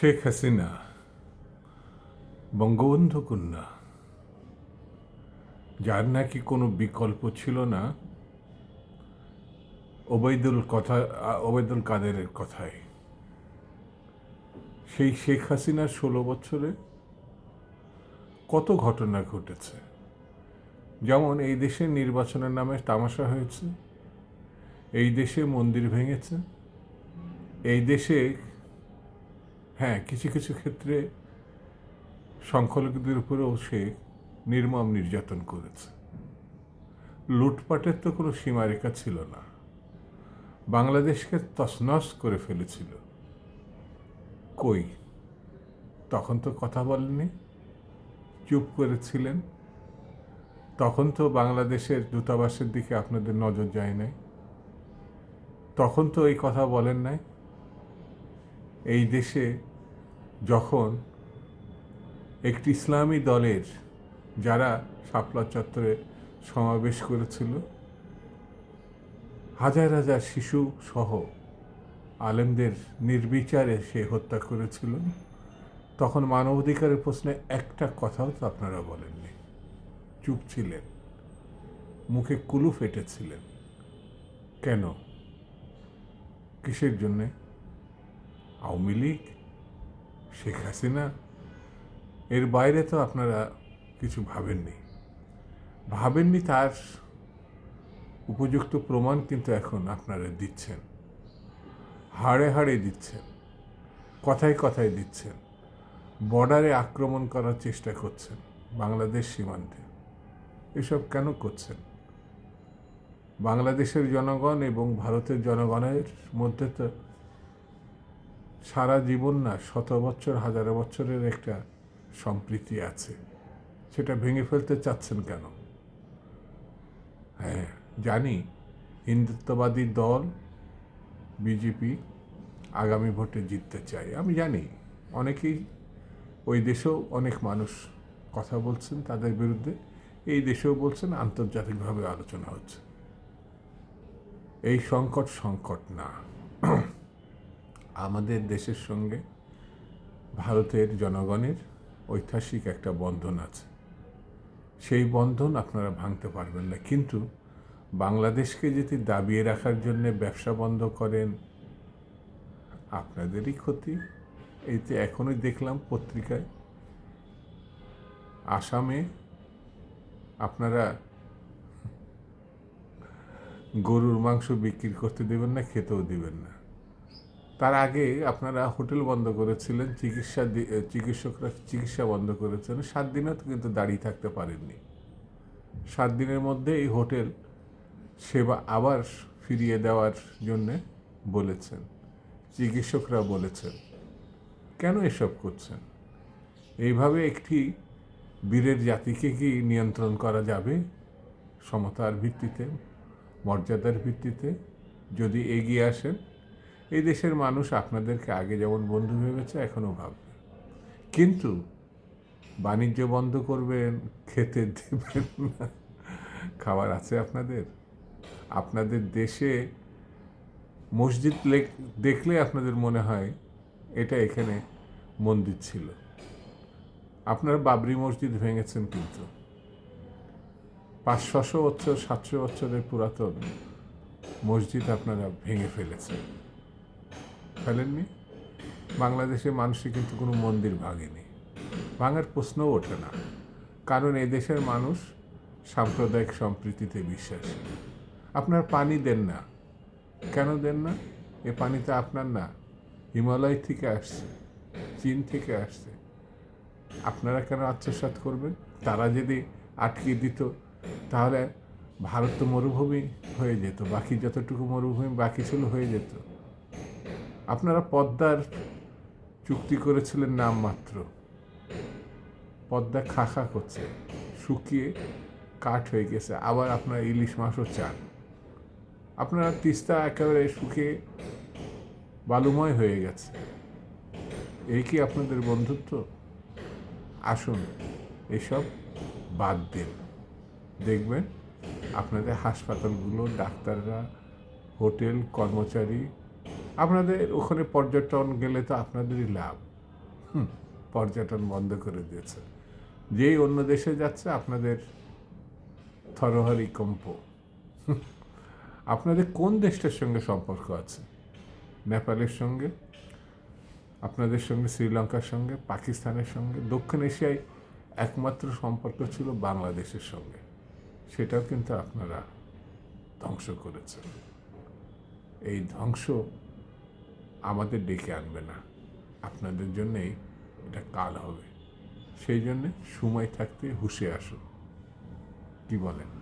শেখ হাসিনা, বঙ্গবন্ধু কন্যা, যার নাকি কোনো বিকল্প ছিল না, ওবায়দুল কথা, ওবায়দুল কাদেরের কথায় সেই শেখ হাসিনার ষোলো বছরে কত ঘটনা ঘটেছে? যেমন এই দেশে নির্বাচনের নামে তামাশা হয়েছে, এই দেশে মন্দির ভেঙেছে, এই দেশে হ্যাঁ কিছু কিছু ক্ষেত্রে সংখ্যালঘুদের উপরেও সে নির্মম নির্যাতন করেছে। লুটপাটের তো কোনো সীমারেখা ছিল না। বাংলাদেশকে তছনছ করে ফেলেছিল। কই? তখন তো কথা বলেনি চুপ করেছিলেন। তখন তো বাংলাদেশের দূতাবাসের দিকে আপনাদের নজর যায় নাই। তখন তো এই কথা বলেন নাই। এই দেশে যখন একটি ইসলামী দলের যারা শাপলা চত্বরে সমাবেশ করেছিল, হাজার হাজার শিশু সহ আলেমদের নির্বিচারে সে হত্যা করেছিল, তখন মানবাধিকারের প্রশ্নে একটা কথাও তো আপনারা বলেননি। চুপ ছিলেন, মুখে কুলু ফেটেছিলেন। কেন? কিসের জন্যে? আওয়ামী লীগ? শেখ হাসিনা, এর বাইরে তো আপনারা কিছু ভাবেননি। ভাবেননি তার উপযুক্ত প্রমাণ কিন্তু এখন আপনারা দিচ্ছেন। হাড়ে হাড়ে দিচ্ছেন, কথায় কথায় দিচ্ছেন বর্ডারে আক্রমণ করার চেষ্টা করছেন বাংলাদেশ সীমান্তে। এসব কেন করছেন? বাংলাদেশের জনগণ এবং ভারতের জনগণের মধ্যে তো সারা জীবন না শত বছর, হাজারো বছরের একটা সম্প্রীতি আছে। সেটা ভেঙে ফেলতে চাচ্ছেন কেন? হ্যাঁ জানি হিন্দুত্ববাদী দল বিজেপি আগামী ভোটে জিততে চায়। আমি জানি অনেকেই ওই দেশেও অনেক মানুষ কথা বলছেন তাদের বিরুদ্ধে। এই দেশেও বলছেন আন্তর্জাতিকভাবে আলোচনা হচ্ছে। এই সংকট সংকট না। আমাদের দেশের সঙ্গে ভারতের জনগণের ঐতিহাসিক একটা বন্ধন আছে। সেই বন্ধন আপনারা ভাঙতে পারবেন না। কিন্তু বাংলাদেশকে যদি দাবিয়ে রাখার জন্য ব্যবসা বন্ধ করেন, আপনাদেরই ক্ষতি। এইতে এখনই দেখলাম পত্রিকায়, আসামে আপনারা গরুর মাংস বিক্রি করতে দেবেন না, খেতেও দেবেন না। তার আগে আপনারা হোটেল বন্ধ করেছিলেন, চিকিৎসা চিকিৎসকরা চিকিৎসা বন্ধ করেছেন। সাত দিনও কিন্তু দাঁড়িয়ে থাকতে পারেননি। সাত দিনের মধ্যে এই হোটেল সেবা আবার ফিরিয়ে দেওয়ার জন্যে বলেছেন, চিকিৎসকরা বলেছেন। কেন এসব করছেন? এইভাবে একটি বীরের জাতিকে কি নিয়ন্ত্রণ করা যাবে? সমতার ভিত্তিতে, মর্যাদার ভিত্তিতে যদি এগিয়ে আসেন এই দেশের মানুষ আপনাদেরকে আগে যেমন বন্ধু ভেবেছে, এখনও ভাববে। কিন্তু বাণিজ্য বন্ধ করবেন, খেতে দেবেন খাবার আছে আপনাদের। আপনাদের দেশে মসজিদ দেখলে আপনাদের মনে হয় এটা এখানে মন্দির ছিল। আপনারা বাবরি মসজিদ ভেঙেছেন কিন্তু। পাঁচ, ছশো বছর, সাতশো বছরের পুরাতন মসজিদ আপনারা ভেঙে ফেলেছেন। ফেলেননি। বাংলাদেশের মানুষই কিন্তু কোনো মন্দির ভাঙেনি। ভাঙার প্রশ্নও ওঠে না। কারণ দেশের মানুষ সাম্প্রদায়িক সম্প্রীতিতে বিশ্বাসী। আপনার পানি দেন না। কেন দেন না? এ পানিটা আপনার না। হিমালয় থেকে আসছে, চীন থেকে আসছে। আপনারা কেন আত্মসাত করবেন? তারা যদি আটকে দিত, তাহলে ভারত তো মরুভূমি হয়ে যেত। বাকি যতটুকু মরুভূমি বাকি ছিল হয়ে যেত। আপনারা পদ্মার চুক্তি করেছিলেন নামমাত্র পদ্মা খা খা করছে, শুকিয়ে কাঠ হয়ে গেছে, আবার আপনারা ইলিশ মাছও চান। আপনারা তিস্তা একেবারে শুকিয়ে বালুময় হয়ে গেছে। এই কি আপনাদের বন্ধুত্ব? আসুন, এসব বাদ দিন। দেখবেন আপনাদের হাসপাতালগুলো, ডাক্তাররা, হোটেল, কর্মচারী আপনাদের ওখানে পর্যটন গেলে তো আপনাদেরই লাভ। হুম, পর্যটন বন্ধ করে দিয়েছে। যেই অন্য দেশে যাচ্ছে আপনাদের থরহরি কম্প। আপনাদের কোন দেশটার সঙ্গে সম্পর্ক আছে? নেপালের সঙ্গে আপনাদের সঙ্গে শ্রীলঙ্কার সঙ্গে পাকিস্তানের সঙ্গে দক্ষিণ এশিয়ায় একমাত্র সম্পর্ক ছিল বাংলাদেশের সঙ্গে। সেটাও কিন্তু আপনারা ধ্বংস করেছেন। এই ধ্বংস আমাদের ডেকে আনবে না। আপনাদের জন্যেই এটা কাল হবে। সেই জন্যে সময় থাকতে হুশে আসুন। কি বলেন?